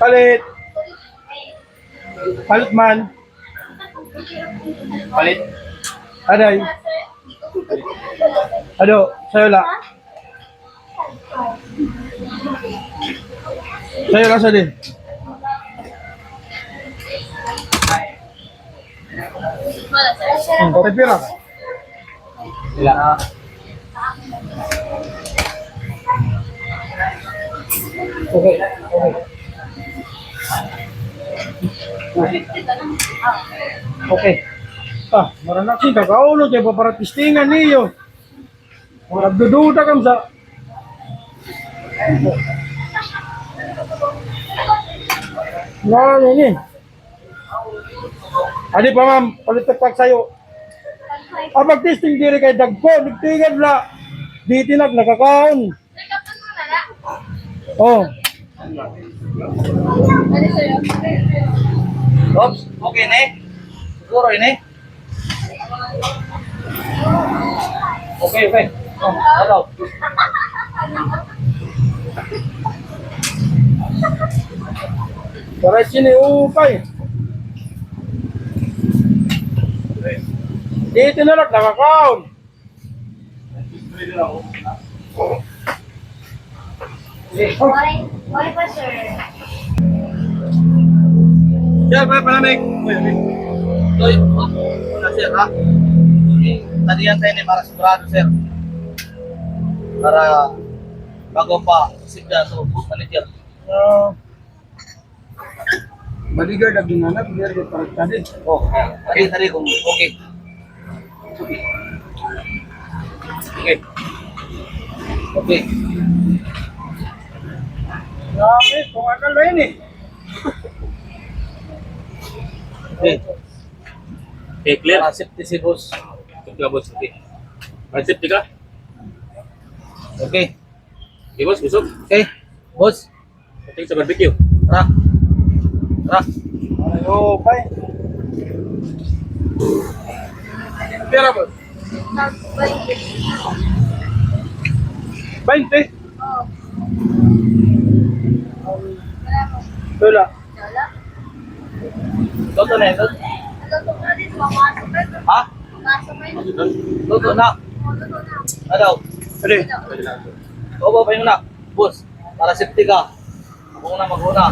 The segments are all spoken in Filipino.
Palit. Palit man. Palit. Aday. Ado, sa'yo la. Sa'yo la sa din. Hmm, Okay, pira. Sila. Okay, okay. Okay. Ah, maranak sih kakaulo kay paparatistingan niyo. Nagdududa kam sa Nah, ini. Adi pa ma'am, palitak sa'yo. Ah, mag-testing diri kay Dagko, nagtingad la. Di tinag nakakaon. Oh, Oops, okay na eh. Siguro yun eh. Okay, okay. Oh, hello. para sini upay. Di tinag nakakaon. Okay, okay pa sir. Pa palamig. Toy, oh, wala sir ha. Tadiyan tayo ni para sigurado sir. Para bago pa isip na sa manager. Uh, ang ginanap, biar tadi. Oh, tadi tadi kung okay. Okay. Okay. Grabe, kung akal na yun eh. Okay. Okay, clear. Para safety si boss. Safety ka, boss. Okay. Safety ka? Okay. Okay, boss. Busog. Okay. Boss. Ating sa barbecue. Tara. Tara. Ay, upay. Pera? Nag-bike. 20. Oh, wala mo. Wala. Wala. Toto na ito. Ano. Ha? Toto na. Na. Ano? Ade. Oo ba pa yung na? Boss. Para safety ka. Ako na mag-una.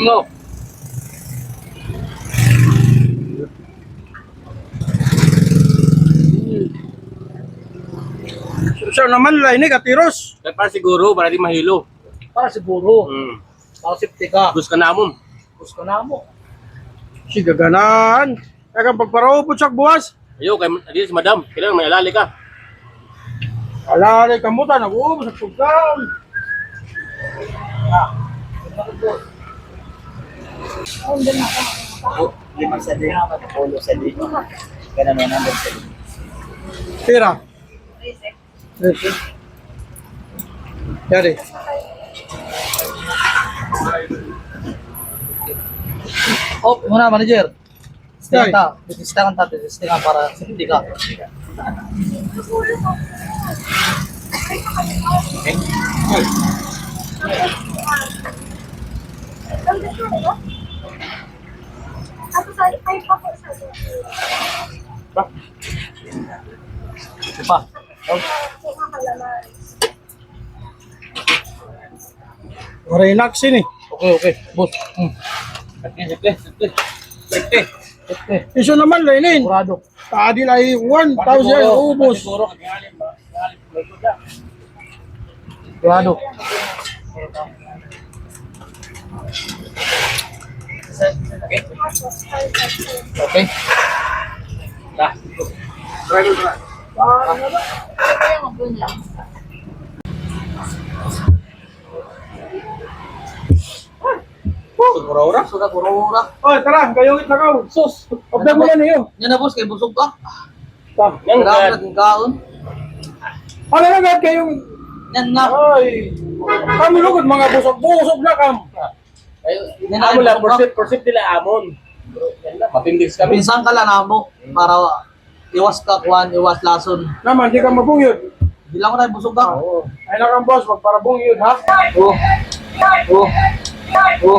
Ingo. Siya naman lah ini katiros. Para siguro, para di mahilo. Para siguro. Hmm. Para safety ka. Gusto ka namon. Gusto ko na mo. Si gaganan. Kaya pagparaupot sa buwas. Ayaw, kay adi si madam. Kailangan may alali ka. Alalay kamutan, nag-uubos sa pagkaon. Lima sa din. Polo sa din. Kaya na naman sa din. Yari. Oh, muna manager. Tay. Stay ka. Stay ka tayo. Stay ka para safety ka. Pa pa. Oh, Maray naksin eh. Okay, okay. Boss. Hmm. Safety, safety. Safety. Safety. Iso naman lainin. Sigurado. Tadi ay 1,000 yan, ubos. Sigurado. Okay. Okay. Dah. Kaya mabuno. Siguro Sudah kurura. Oh, tara, kayo itlakaw. Sus, obda mo na niyo. Yan na boss, kay busog ka. Ta. Yan, Grabe kaya- natin kaon. Ano na gad kayong Yan na. ay kami lugod mga busog-busog na kam. Yan na. Amo lang, busog ka. percent, percent nila amon. Yan na, Matindig kami. Minsan ka lang na mo para iwas ka kuan, iwas lason. Naman di ka mabuyod. Bilang ko na busog ka. Oo. Ay na kang boss, magparabong yun ha. Oh. Oh. Oh.